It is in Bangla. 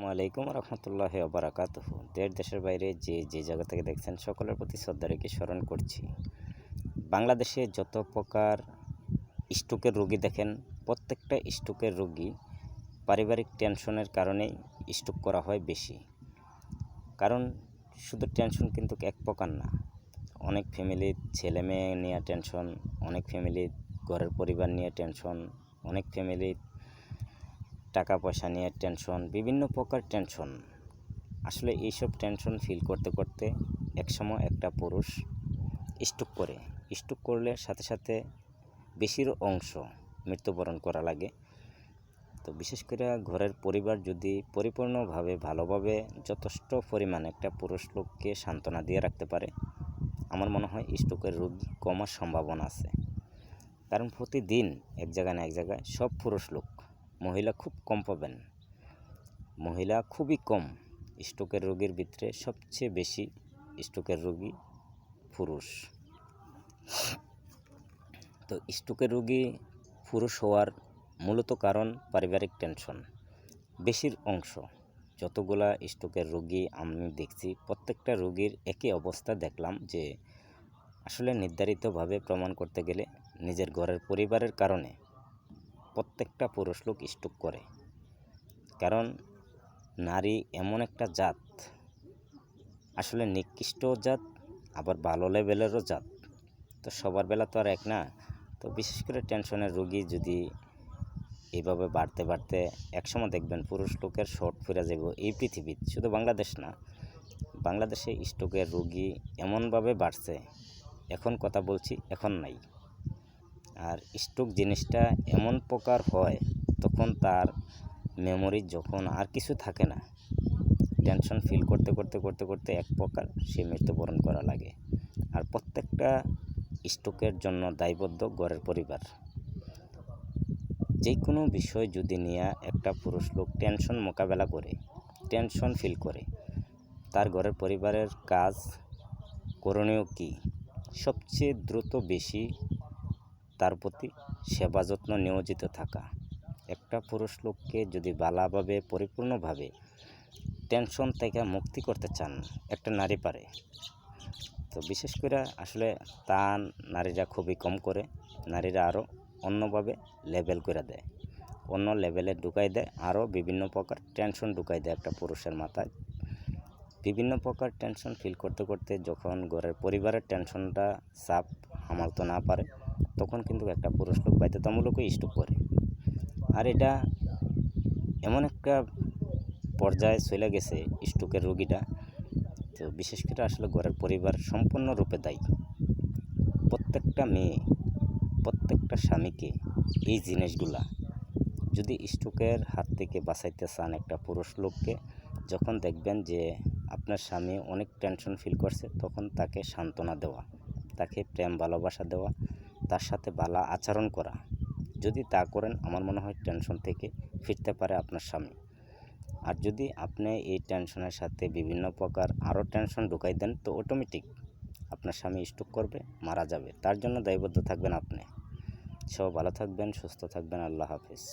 আসসালামু আলাইকুম রহমতুল্লাহ বারাকাত দেশ, দেশের বাইরে যে যে জায়গা থেকে দেখছেন, সকলের প্রতি শ্রদ্ধা রেখে স্মরণ করছি। বাংলাদেশে যত প্রকার স্ট্রোকের রোগী দেখেন, প্রত্যেকটা স্ট্রোকের রোগী পারিবারিক টেনশনের কারণেই স্ট্রোক করা হয় বেশি। কারণ শুধু টেনশন কিন্তু এক প্রকার না, অনেক ফ্যামিলির ছেলে মেয়ে নিয়ে টেনশন, অনেক ফ্যামিলির ঘরের পরিবার নিয়ে টেনশন, অনেক ফ্যামিলির টাকা পয়সা নিয়ে টেনশন, বিভিন্ন প্রকার টেনশন। আসলে এইসব টেনশন ফিল করতে করতে একসময় একটা পুরুষ স্ট্রোক করে। স্ট্রোক করলে সাথে সাথে বেশির অংশ মৃত্যুবরণ করা লাগে। তো বিশেষ করে ঘরের পরিবার যদি পরিপূর্ণভাবে, ভালোভাবে, যথেষ্ট পরিমাণে একটা পুরুষ লোককে সান্ত্বনা দিয়ে রাখতে পারে, আমার মনে হয় স্ট্রোকের রোগী কমার সম্ভাবনা আছে। কারণ প্রতিদিন এক জায়গায় না এক জায়গায় সব পুরুষ লোক মহিলা খুব কম পাবেন। মহিলা খুবই কম। স্ট্রোকের রোগীর ভিতরে সবচেয়ে বেশি স্ট্রোকের রোগী পুরুষ। তো স্ট্রোকের রোগী পুরুষ হওয়ার মূলত কারণ পারিবারিক টেনশন। বেশির অংশ, যতগুলা স্ট্রোকের রোগী আমি দেখছি, প্রত্যেকটা রোগীর একই অবস্থা দেখলাম যে, আসলে নির্ধারিতভাবে প্রমাণ করতে গেলে নিজের ঘরের পরিবারের কারণে প্রত্যেকটা পুরুষ লোক স্ট্রোক করে। কারণ নারী এমন একটা জাত, আসলে নিকৃষ্ট জাত, আবার ভালো লেভেলেরও জাত। তো সবার বেলা তো আর এক না। তো বিশেষ করে টেনশনের রোগী যদি এইভাবে বাড়তে বাড়তে একসময় দেখবেন পুরুষ লোকের শর্ট ফিরে যাব এই পৃথিবীতে শুধু বাংলাদেশ না, বাংলাদেশে স্ট্রোকের রোগী এমনভাবে বাড়ছে, এখন কথা বলছি এখন নাই। আর স্ট্রোক জিনিসটা এমন প্রকার হয়, তখন তার মেমোরি যখন আর কিছু থাকে না। টেনশন ফিল করতে করতে করতে করতে এক প্রকার সে মৃত্যুবরণ করা লাগে। আর প্রত্যেকটা স্ট্রোকের জন্য দায়বদ্ধ ঘরের পরিবার। যে কোনো বিষয় যদি নিয়ে একটা পুরুষ লোক টেনশন মোকাবেলা করে টেনশন ফিল করে, তার ঘরের পরিবারের কাজ করণীয় কী? সবচেয়ে দ্রুত বেশি তার প্রতি সেবা যত্ন নিয়োজিত থাকা। একটা পুরুষ লোককে যদি বালাভাবে, পরিপূর্ণভাবে টেনশন থেকে মুক্তি করতে চান, একটা নারী পারে। তো বিশেষ করে আসলে তা নারীরা খুবই কম করে, নারীরা আরও অন্যভাবে লেভেল করে দেয়। অন্য লেভেলে ঢুকাই দেয় আরও বিভিন্ন প্রকার টেনশন ঢুকাই দেয় একটা পুরুষের মাথায়। বিভিন্ন প্রকার টেনশন ফিল করতে করতে যখন ঘরের পরিবারের টেনশনটা চাপ সামালতে না পারে তখন কিন্তু একটা পুরুষ লোক বাধ্যতামূলকই স্টক করে আর এটা এমন একটা পর্যায়ে চলে গেছে স্ট্রোকের রোগীটা। তো বিশেষ করে আসলে ঘরের পরিবার সম্পূর্ণরূপে দায়ী। প্রত্যেকটা মেয়ে, প্রত্যেকটা স্বামীকে এই জিনিসগুলা, যদি স্ট্রোকের হাত থেকে বাঁচাইতে চান একটা পুরুষ লোককে, যখন দেখবেন যে আপনার স্বামী অনেক টেনশন ফিল করছে, তখন তাকে সান্ত্বনা দেওয়া, তাকে প্রেম ভালোবাসা দেওয়া তার সাথে বালা আচরণ করা। যদি তা করেন, আমার মনে হয় টেনশন থেকে ফিরতে পারে আপনার স্বামী। আর যদি আপনি এই টেনশনের সাথে বিভিন্ন প্রকার আরও টেনশন ঢুকাই দেন, তো অটোমেটিক আপনার স্বামী স্ট্রোক করবে, মারা যাবে। তার জন্য দায়বদ্ধ থাকবেন আপনি। সব ভালো থাকবেন, সুস্থ থাকবেন। আল্লাহ হাফিজ।